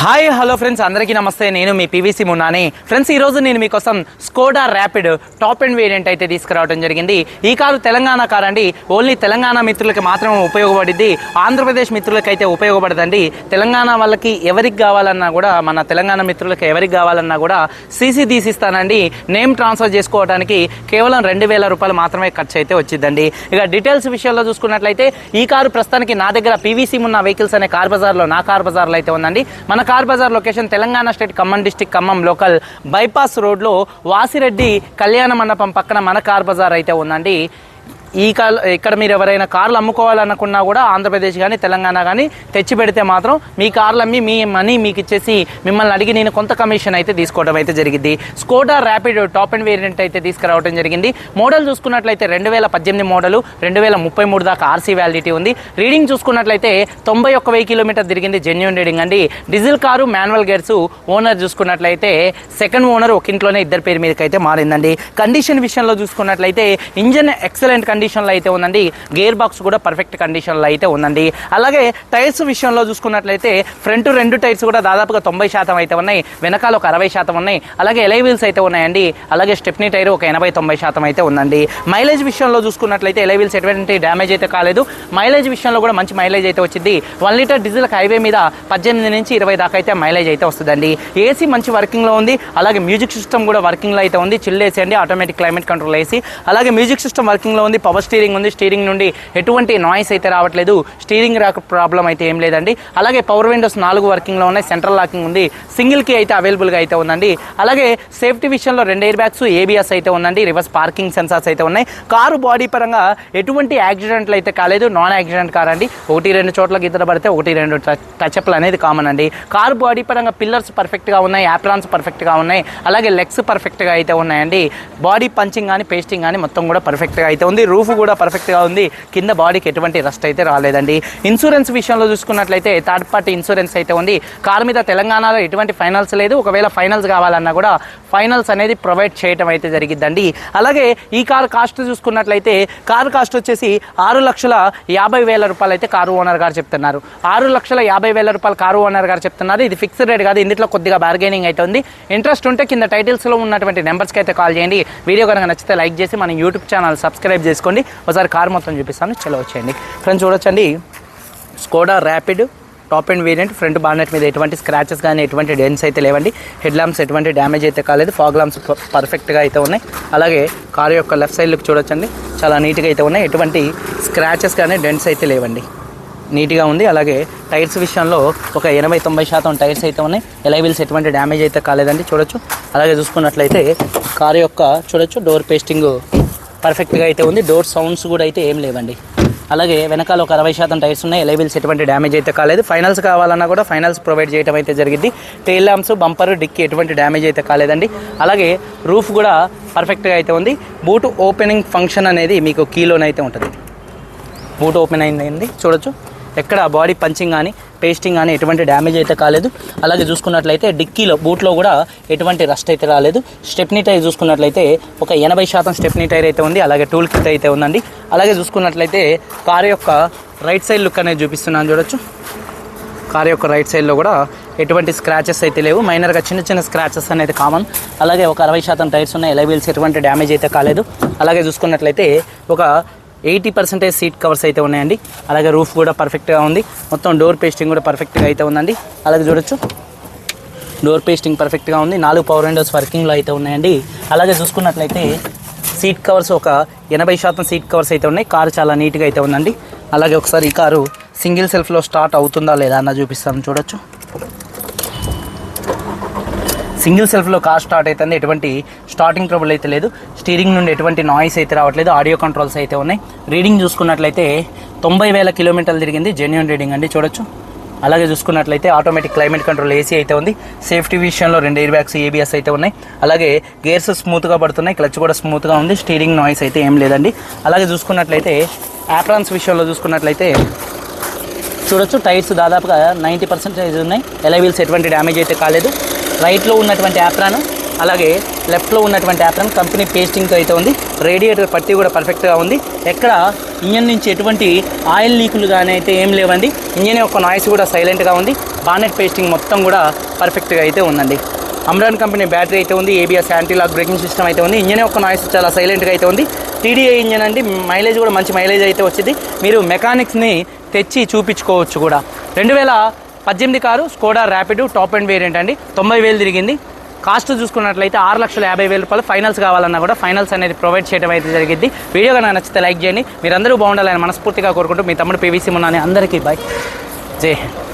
Hi hello friends అందరికీ నమస్తే. నేను మీ పీవీసీ మున్నాని. ఫ్రెండ్స్ ఈరోజు నేను మీకోసం Skoda Rapid top and variant అయితే తీసుకురావడం జరిగింది. ఈ కారు తెలంగాణ కార్ అండి. ఓన్లీ తెలంగాణ మిత్రులకి మాత్రమే ఉపయోగపడింది ఆంధ్రప్రదేశ్ మిత్రులకి అయితే ఉపయోగపడదండి. తెలంగాణ వాళ్ళకి ఎవరికి కావాలన్నా కూడా మన తెలంగాణ మిత్రులకి ఎవరికి కావాలన్నా కూడా సీసీ తీసిస్తానండి. నేమ్ ట్రాన్స్ఫర్ చేసుకోవడానికి కేవలం రెండు వేల రూపాయలు మాత్రమే ఖర్చు అయితే వచ్చిందండి ఇక డీటెయిల్స్ విషయంలో చూసుకున్నట్లయితే ఈ కారు ప్రస్తుతానికి నా దగ్గర పీవీసీ ఉన్న వెహికల్స్ అనే కార్ బజార్లో నా కార్ బజార్లో అయితే ఉందండి. మన car bazaar location Telangana state Khammam district Khammam local bypass రోడ్లో వాసిరెడ్డి కళ్యాణ మండపం పక్కన మన కార్ బజార్ అయితే ఉందండి. ఈ కాల్ ఇక్కడ మీరు ఎవరైనా కార్లు అమ్ముకోవాలనుకున్నా కూడా ఆంధ్రప్రదేశ్ కానీ తెలంగాణ కానీ తెచ్చి పెడితే మాత్రం మీ కార్లు అమ్మి మీ మనీ మీకు ఇచ్చేసి మిమ్మల్ని అడిగి నేను కొంత కమిషన్ అయితే తీసుకోవడం అయితే జరిగింది. Skoda Rapid top and variant అయితే తీసుకురావడం జరిగింది. మోడల్ చూసుకున్నట్లయితే రెండు వేల పద్దెనిమిది మోడలు రెండు వేల ముప్పై మూడు దాకా ఆర్సీ వ్యాలిడిటీ ఉంది. రీడింగ్ చూసుకున్నట్లయితే తొంభై ఒక్క వెయ్యి కిలోమీటర్ తిరిగింది జెన్యున్ రీడింగ్ అండి. Diesel car manual gears owner చూసుకున్నట్లయితే సెకండ్ ఓనర్ ఒక ఇంట్లోనే ఇద్దరు పేరు మీదకి అయితే మారిందండి. కండిషన్ విషయంలో చూసుకున్నట్లయితే ఇంజన్ ఎక్సలెంట్ కండిషన్లో అయితే ఉందండి. గేర్ బాక్స్ కూడా పర్ఫెక్ట్ కండిషన్లో అయితే ఉందండి. అలాగే టైర్స్ విషయంలో చూసుకున్నట్లయితే ఫ్రంట్ రెండు టైర్స్ కూడా దాదాపుగా తొంభై శాతం అయితే ఉన్నాయి. వెనకాల ఒక అరవై శాతం ఉన్నాయి. అలాగే ఎలై వీల్స్ అయితే ఉన్నాయండి. అలాగే స్టెప్నీ టైర్ ఒక ఎనభై తొంభై శాతం అయితే ఉందండి. మైలేజ్ విషయంలో చూసుకున్నట్లయితే ఎలై వీల్స్ ఎటువంటి డ్యామేజ్ అయితే కాలేదు. మైలేజ్ విషయంలో కూడా మంచి మైలేజ్ అయితే వచ్చింది. వన్ లీటర్ డీజిల్ హైవే మీద పద్దెనిమిది నుంచి ఇరవై దాకా అయితే మైలేజ్ అయితే వస్తుందండి. ఏసీ మంచి వర్కింగ్లో ఉంది. అలాగే మ్యూజిక్ సిస్టమ్ కూడా వర్కింగ్లో అయితే ఉంది. చిల్లేసి అండి ఆటోమేటిక్ క్లైమేట్ కంట్రోల్ ఏసీ అలాగే మ్యూజిక్ సిస్టమ్ వర్కింగ్లో ఉంది. పవర్ స్టీరింగ్ ఉంది. స్టీరింగ్ నుండి ఎటువంటి నాయిస్ అయితే రావట్లేదు. స్టీరింగ్ రాక ప్రాబ్లం అయితే ఏం లేదండి. అలాగే పవర్ విండోస్ నాలుగు వర్కింగ్లో ఉన్నాయి. సెంట్రల్ లాకింగ్ ఉంది. సింగిల్కి అయితే అవైలబుల్గా అయితే ఉందండి. అలాగే సేఫ్టీ విషయంలో రెండు ఎయిర్ బ్యాగ్స్ ఏబిఎస్ అయితే ఉందండి. రివర్స్ పార్కింగ్ సెన్సార్స్ అయితే ఉన్నాయి. కారు బాడీ పరంగా ఎటువంటి యాక్సిడెంట్లు అయితే కాలేదు. నాన్ యాక్సిడెంట్ కార్ అండి. ఒకటి రెండు చోట్ల గీతలు పడితే ఒకటి రెండు టచ్అప్లు అనేది కామన్ అండి. కారు బాడీ పరంగా పిల్లర్స్ పర్ఫెక్ట్గా ఉన్నాయి. యాప్రాన్స్ పర్ఫెక్ట్గా ఉన్నాయి. అలాగే లెగ్స్ పర్ఫెక్ట్గా అయితే ఉన్నాయండి. బాడీ పంచింగ్ కానీ పేస్టింగ్ కానీ మొత్తం కూడా పర్ఫెక్ట్గా అయితే ఉంది. రూఫ్ కూడా పర్ఫెక్ట్గా ఉంది. కింద బాడీకి ఎటువంటి రస్ట్ అయితే రాలేదండి. ఇన్సూరెన్స్ విషయంలో చూసుకున్నట్లయితే థర్డ్ పార్టీ ఇన్సూరెన్స్ అయితే ఉంది. కారు మీద తెలంగాణలో ఎటువంటి ఫైనల్స్ లేదు. ఒకవేళ ఫైనల్స్ కావాలన్నా కూడా ఫైనల్స్ అనేది ప్రొవైడ్ చేయటం అయితే జరిగిద్దండి. అలాగే ఈ కార్ కాస్ట్ చూసుకున్నట్లయితే కారు కాస్ట్ వచ్చేసి ఆరు లక్షల యాభై వేల రూపాయలు అయితే కారు ఓనర్ గారు చెప్తున్నారు. ఆరు లక్షల యాభై వేల రూపాయలు కారు ఓనర్ గారు చెప్తున్నారు. ఇది ఫిక్స్డ్ రేట్ కాదు. ఇందులో కొద్దిగా బార్గెనింగ్ అయితే ఉంది. ఇంట్రెస్ట్ ఉంటే కింద టైటిల్స్లో ఉన్నటువంటి నెంబర్స్కి అయితే కాల్ చేయండి. వీడియో కనుక నచ్చితే లైక్ చేసి మన యూట్యూబ్ ఛానల్ సబ్స్క్రైబ్ చేసుకోండి. ఒకసారి కార్ మొత్తం చూపిస్తాను. చలో వచ్చేయండి. ఫ్రెండ్స్ చూడొచ్చండి. Skoda Rapid top and variant front bonnet మీద ఎటువంటి స్క్రాచెస్ కానీ ఎటువంటి డెన్స్ అయితే లేవండి. హెడ్ ల్యాంప్స్ ఎటువంటి డ్యామేజ్ అయితే కాలేదు. ఫాగ్ ల్యాంప్స్ పర్ఫెక్ట్గా అయితే ఉన్నాయి. అలాగే కారు యొక్క లెఫ్ట్ సైడ్ లుక్ చూడొచ్చండి. చాలా నీట్గా అయితే ఉన్నాయి. ఎటువంటి స్క్రాచెస్ కానీ డెన్స్ అయితే లేవండి. నీట్గా ఉంది. అలాగే టైర్స్ విషయంలో ఒక ఎనభై తొంభై శాతం టైర్స్ అయితే ఉన్నాయి. ఎలైవిల్స్ ఎటువంటి డ్యామేజ్ అయితే కాలేదండి. చూడొచ్చు. అలాగే చూసుకున్నట్లయితే కారు యొక్క చూడొచ్చు డోర్ పేస్టింగ్ పర్ఫెక్ట్గా అయితే ఉంది. డోర్ సౌండ్స్ కూడా అయితే ఏం లేవండి. అలాగే వెనకాల ఒక అరవై శాతం టైర్స్ ఉన్నాయి. ఎలైవిల్స్ ఎటువంటి డ్యామేజ్ అయితే కాలేదు. ఫైనల్స్ కావాలన్నా కూడా ఫైనల్స్ ప్రొవైడ్ చేయడం అయితే జరిగింది. టెయిల్ ల్యాంప్స్ బంపర్ డిక్కి ఎటువంటి డ్యామేజ్ అయితే కాలేదండి. అలాగే రూఫ్ కూడా పర్ఫెక్ట్గా అయితే ఉంది. బూట్ ఓపెనింగ్ ఫంక్షన్ అనేది మీకు కీలోనైతే ఉంటుంది. బూట్ ఓపెన్ అయింది చూడొచ్చు. ఎక్కడ బాడీ పంచింగ్ కానీ పేస్టింగ్ కానీ ఎటువంటి డ్యామేజ్ అయితే కాలేదు. అలాగే చూసుకున్నట్లయితే డిక్కీలో బూట్లో కూడా ఎటువంటి రస్ట్ అయితే రాలేదు. స్టెప్నీ టైర్ చూసుకున్నట్లయితే ఒక ఎనభై శాతం స్టెప్నీ టైర్ అయితే ఉంది. అలాగే టూల్ కిట్ అయితే ఉందండి. అలాగే చూసుకున్నట్లయితే కారు యొక్క రైట్ సైడ్ లుక్ అనేది చూపిస్తున్నాను చూడొచ్చు. కారు యొక్క రైట్ సైడ్లో కూడా ఎటువంటి స్క్రాచెస్ అయితే లేవు. మైనర్గా చిన్న చిన్న స్క్రాచెస్ అనేది కామన్ అలాగే ఒక అరవై శాతం టైర్స్ ఉన్నాయి. ఎలా వీల్స్ ఎటువంటి డ్యామేజ్ అయితే కాలేదు. అలాగే చూసుకున్నట్లయితే ఒక ఎయిటీ పర్సెంటేజ్ సీట్ కవర్స్ అయితే ఉన్నాయండి. అలాగే రూఫ్ కూడా పర్ఫెక్ట్గా ఉంది. మొత్తం డోర్ పేస్టింగ్ కూడా పర్ఫెక్ట్గా అయితే ఉందండి. అలాగే చూడొచ్చు. డోర్ పేస్టింగ్ పర్ఫెక్ట్గా ఉంది. నాలుగు పవర్ విండోస్ వర్కింగ్లో అయితే ఉన్నాయండి. అలాగే చూసుకున్నట్లయితే సీట్ కవర్స్ ఒక ఎనభై శాతం సీట్ కవర్స్ అయితే ఉన్నాయి. కారు చాలా నీట్గా అయితే ఉందండి. అలాగే ఒకసారి ఈ కారు సింగిల్ సెల్ఫ్లో స్టార్ట్ అవుతుందా లేదా అన్న చూపిస్తాను. చూడొచ్చు. సింగిల్ సెల్ఫ్లో కార్ స్టార్ట్ అవుతుంది ఎటువంటి స్టార్టింగ్ ట్రబుల్ అయితే లేదు. స్టీరింగ్ నుండి ఎటువంటి నాయిస్ అయితే రావట్లేదు. ఆడియో కంట్రోల్స్ అయితే ఉన్నాయి. రీడింగ్ చూసుకున్నట్లయితే తొంభై వేల కిలోమీటర్లు తిరిగింది. జెన్యున్ రీడింగ్ అండి చూడొచ్చు. అలాగే చూసుకున్నట్లయితే ఆటోమేటిక్ క్లైమేట్ కంట్రోల్ ఏసీ అయితే ఉంది. సేఫ్టీ విషయంలో రెండు ఎయిర్ బ్యాగ్స్ ఏబిఎస్ అయితే ఉన్నాయి. అలాగే గేర్స్ స్మూత్గా పడుతున్నాయి. క్లచ్ కూడా స్మూత్గా ఉంది. స్టీరింగ్ నాయిస్ అయితే ఏం లేదండి. అలాగే చూసుకున్నట్లయితే యాప్రాన్స్ విషయంలో చూసుకున్నట్లయితే చూడొచ్చు. టైర్స్ దాదాపుగా నైంటీ పర్సెంటేజ్ ఉన్నాయి. ఎలా వీల్స్ ఎటువంటి డ్యామేజ్ అయితే కాలేదు. రైట్లో ఉన్నటువంటి యాప్రాన్ అలాగే లెఫ్ట్లో ఉన్నటువంటి యాప్రాన్ కంపెనీ పేస్టింగ్తో అయితే ఉంది. రేడియేటర్ పట్టి కూడా పర్ఫెక్ట్గా ఉంది. ఎక్కడ ఇంజన్ నుంచి ఎటువంటి ఆయిల్ లీకులు కానీ అయితే ఏం లేవండి. ఇంజన్ యొక్క నాయిస్ కూడా సైలెంట్గా ఉంది. బానెట్ పేస్టింగ్ మొత్తం కూడా పర్ఫెక్ట్గా అయితే ఉందండి. అమ్రాన్ కంపెనీ బ్యాటరీ అయితే ఉంది. ABS anti lock braking system అయితే ఉంది. ఇంజన్ ఒక నాయిస్ చాలా సైలెంట్గా అయితే ఉంది. టీడీఐ ఇంజన్ అండి. మైలేజ్ కూడా మంచి మైలేజ్ అయితే వచ్చింది. మీరు మెకానిక్స్ని తెచ్చి చూపించుకోవచ్చు కూడా. రెండు వేల పద్దెనిమిది car Skoda Rapid top and variant అండి. తొంభై వేలు తిరిగింది. కాస్ట్ చూసుకున్నట్లయితే ఆరు లక్షల యాభై వేల రూపాయలు ఫైనల్స్ కావాలన్నా కూడా ఫైనల్స్ అనేది ప్రొవైడ్ చేయడం అయితే జరిగింది. వీడియో కనుక నచ్చితే లైక్ చేయండి. మీరందరూ బాగుండాలని మనస్ఫూర్తిగా కోరుకుంటూ మీ తమ్ముడు పీవీసీ ఉన్నాను అందరికీ బాయ్ జై హింద్.